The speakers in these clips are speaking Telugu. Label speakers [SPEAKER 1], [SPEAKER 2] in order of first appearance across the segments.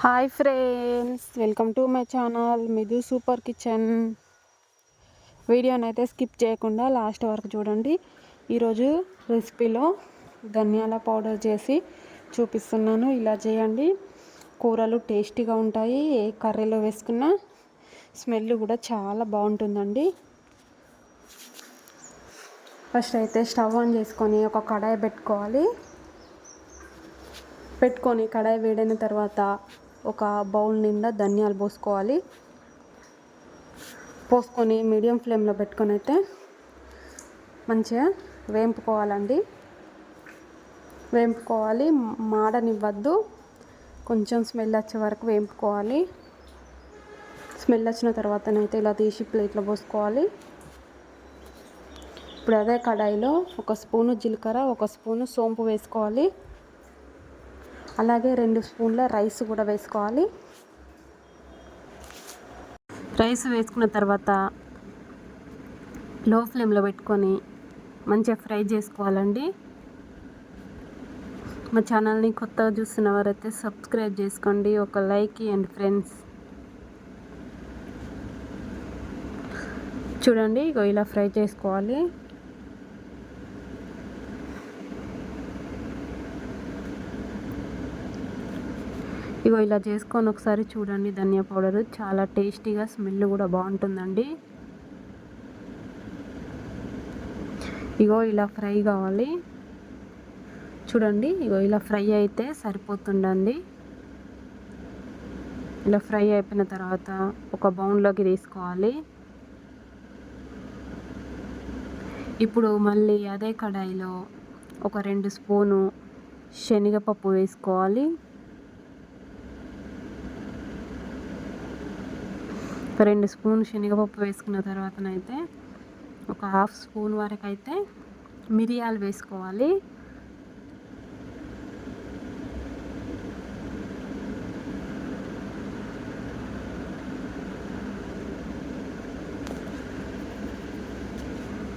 [SPEAKER 1] Hi friends welcome to my channel Midu super kitchen. వీడియోని అయితే స్కిప్ చేయకుండా లాస్ట్ వరకు చూడండి. ఈరోజు రెసిపీలో ధనియాల పౌడర్ చేసి చూపిస్తున్నాను. ఇలా చేయండి. కూరలు టేస్టీగా ఉంటాయి. ఏ కర్రీలో వేసుకున్న స్మెల్ కూడా చాలా బాగుంటుందండి. ఫస్ట్ అయితే స్టవ్ ఆన్ చేసుకొని ఒక కడాయి పెట్టుకోవాలి. పెట్టుకొని కడాయి వేడైన తర్వాత ఒక బౌల్ నిండా ధనియాలు పోసుకోవాలి. పోసుకొని మీడియం ఫ్లేమ్లో పెట్టుకొని అయితే మంచిగా వేంపుకోవాలండి. వేంపుకోవాలి. మాడనివ్వద్దు. కొంచెం స్మెల్ వచ్చే వరకు వేంపుకోవాలి. స్మెల్ వచ్చిన తర్వాతనైతే ఇలా తీసి ప్లేట్లో పోసుకోవాలి. ఇప్పుడు అదే కడాయిలో ఒక స్పూను జీలకర్ర ఒక స్పూను సోంపు వేసుకోవాలి. అలాగే రెండు స్పూన్ల రైస్ కూడా వేసుకోవాలి. రైస్ వేసుకున్న తర్వాత లో ఫ్లేమ్లో పెట్టుకొని మంచిగా ఫ్రై చేసుకోవాలండి. మా ఛానల్ని కొత్తగా చూస్తున్న వారైతే సబ్స్క్రైబ్ చేసుకోండి. ఒక లైక్ అండ్ ఫ్రెండ్స్. చూడండి ఇగో ఇలా ఫ్రై చేసుకోవాలి. ఇగో ఇలా చేసుకొని ఒకసారి చూడండి ధనియా పౌడర్. చాలా టేస్టీగా స్మెల్ కూడా బాగుంటుందండి. ఇగో ఇలా ఫ్రై కావాలి. చూడండి ఇగో ఇలా ఫ్రై అయితే సరిపోతుండండి ఇలా ఫ్రై అయిపోయిన తర్వాత ఒక బౌన్లోకి తీసుకోవాలి. ఇప్పుడు మళ్ళీ అదే కడాయిలో ఒక రెండు స్పూను శనగపప్పు వేసుకోవాలి. రెండు స్పూన్ శనగపప్పు వేసుకున్న తర్వాతనైతే ఒక హాఫ్ స్పూన్ వరకు అయితే మిరియాలు వేసుకోవాలి.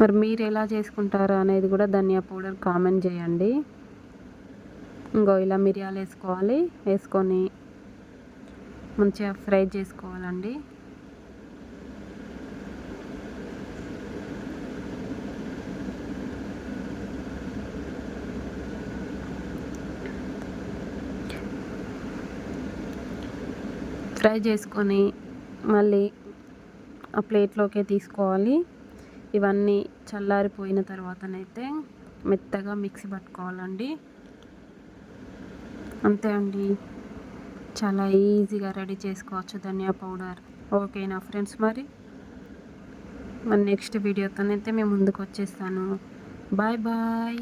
[SPEAKER 1] మరి మీరు ఎలా చేసుకుంటారు అనేది కూడా ధనియా పౌడర్ కామెంట్ చేయండి. ఇంకో ఇలా మిరియాలు వేసుకోవాలి. వేసుకొని మంచిగా ఫ్రై చేసుకోవాలండి. ఫ్రై చేసుకొని మళ్ళీ ఆ ప్లేట్లోకి తీసుకోవాలి. ఇవన్నీ చల్లారిపోయిన తర్వాతనైతే మెత్తగా మిక్సీ పట్టుకోవాలండి. అంతే అండి. చాలా ఈజీగా రెడీ చేసుకోవచ్చు ధనియా పౌడర్. ఓకేనా ఫ్రెండ్స్ మరి. మరి నెక్స్ట్ వీడియోతోనైతే మేము ముందుకు వచ్చేస్తాను. Bye bye.